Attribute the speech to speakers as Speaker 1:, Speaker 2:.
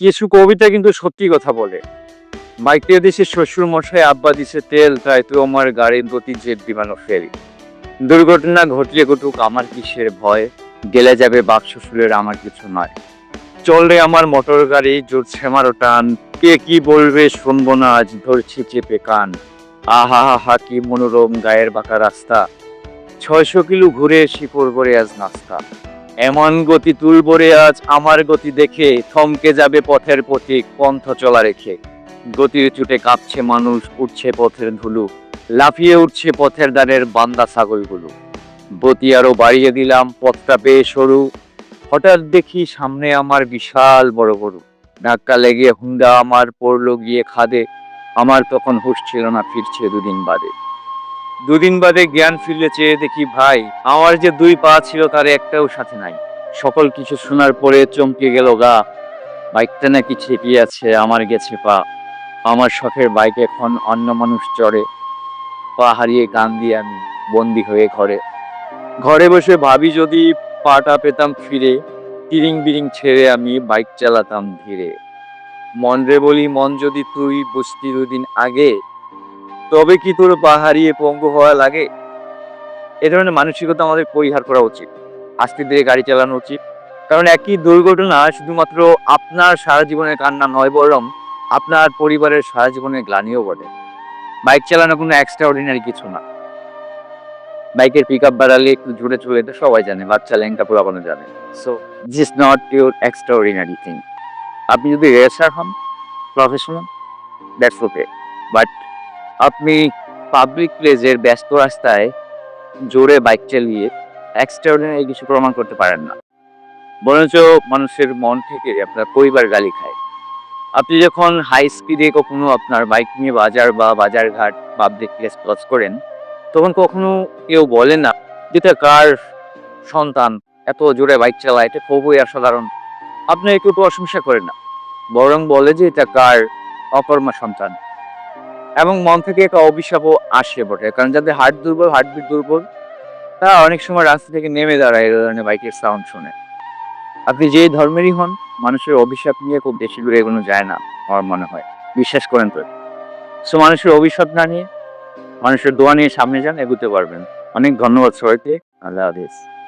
Speaker 1: কিছু কবিতা কিন্তু সত্যি কথা বলে। বাইকে দেশে শ্বশুর মশাই আব্বা দিছে তেল, তাই তো আমার গাড়ির গতি জেট বিমানও ফেরি। দুর্ঘটনা ঘটলে ঘটুক আমার কিসের ভয়, গেলে যাবে বাপ শ্বশুরের আমার কিছু নয়। চললে আমার মোটর গাড়ি জুটছে আমারও টান, কে কি বলবে শুনব না আজ, ধরছি চেপে কান। আহা, হা কি মনোরম গায়ের বাঁকা রাস্তা। ছয়শো কিলো ঘুরে শিকড় করে আজ নাস্তা। এমন গতি তুলবরে আজ আমার গতি দেখে থমকে যাবে পথের পথিক পন্থ চলা রেখে। গতির চুটে কাঁপছে মানুষ, উঠছে পথের ধুলু, লাফিয়ে উঠছে পথের দ্বারের বান্দা ছাগলগুলো। গতি আরও বাড়িয়ে দিলাম, পথটা পেয়ে সরু। হঠাৎ দেখি সামনে আমার বিশাল বড় বড় ধাক্কা লেগে হুন্ডা আমার পড়ল গিয়ে খাদে। আমার তখন হুশ ছিল না, ফিরছে দুদিন বাদে। দুদিন বাদে জ্ঞান ফিরলে চেয়ে দেখি ভাই, আমার যে দুই পা ছিল তার একটাও সাথে নাই। সকল কিছু শোনার পরে চমকে গেল গা। বাইকটা নাকি ছেপিয়ে আছে, আমার গেছে পা। আমার শখের বাইক এখন অন্য মানুষ চড়ে। পা হারিয়ে গান দিয়ে আমি বন্দি হয়ে ঘরে। ঘরে বসে ভাবি যদি পাটা পেতাম ফিরে, তিরিং বিরিং ছেড়ে আমি বাইক চালাতাম ধীরে। মন রে বলি, মন যদি তুই বুঝতি দুদিন আগে তবে কি তোর পা হারিয়ে পঙ্গু হওয়া লাগে? এ ধরনের মানসিকতা আমাদের পরিহার করা উচিত। আস্তে ধীরে গাড়ি চালানো উচিত। কারণ একই দুর্ঘটনা শুধুমাত্র আপনার সারা জীবনের কান্না নয়, বরং আপনার পরিবারের সারা জীবনের গ্লানিও বটে। বাইক চালানো কোনো এক্সট্রা অর্ডিনারি কিছু না। বাইকের পিক আপ বাড়ালে একটু জোরে চলে এটা সবাই জানে, বাচ্চা ল্যাংটা পুরাবানো জানে। So this not your extraordinary thing আপনি যদি রেসার হন প্রফেশনাল দ্যাটস ওকে বাট আপনি পাবলিক প্লেসের ব্যস্ত রাস্তায় জোরে বাইক চালিয়ে এক্সট্রাঅর্ডিনারি কিছু প্রমাণ করতে পারেন না। বরঞ্চ মানুষের মন থেকে আপনার পরিবার গালি খায়। আপনি যখন হাই স্পিডে কখনো আপনার বাইক নিয়ে বাজার বা বাজার ঘাট পাবলিক প্লেস ক্রস করেন, তখন কখনো কেউ বলে না যেটা কার সন্তান, এত জোরে বাইক চালায়, এটা খুবই অসাধারণ। আপনি একটু প্রশংসা করেন না, বরং বলে যে এটা কার অকর্মা সন্তান। এবং মন থেকে একটা অভিশাপও আসে বটে। কারণ যাদের হার্ট দুর্বল হার্টবিট দুর্বল, তারা অনেক সময় রাস্তা থেকে নেমে দাঁড়ায় এই ধরনের বাইকের সাউন্ড শুনে। আপনি যে ধর্মেরই হন, মানুষের অভিশাপ নিয়ে খুব বেশি দূরে এগোনো যায় না, আমার মনে হয়। বিশ্বাস করেন তো। সো মানুষের অভিশাপ না নিয়ে, মানুষের দোয়া নিয়ে সামনে যান, এগোতে পারবেন। অনেক ধন্যবাদ সবাইকে। আল্লাহ হাফিজ।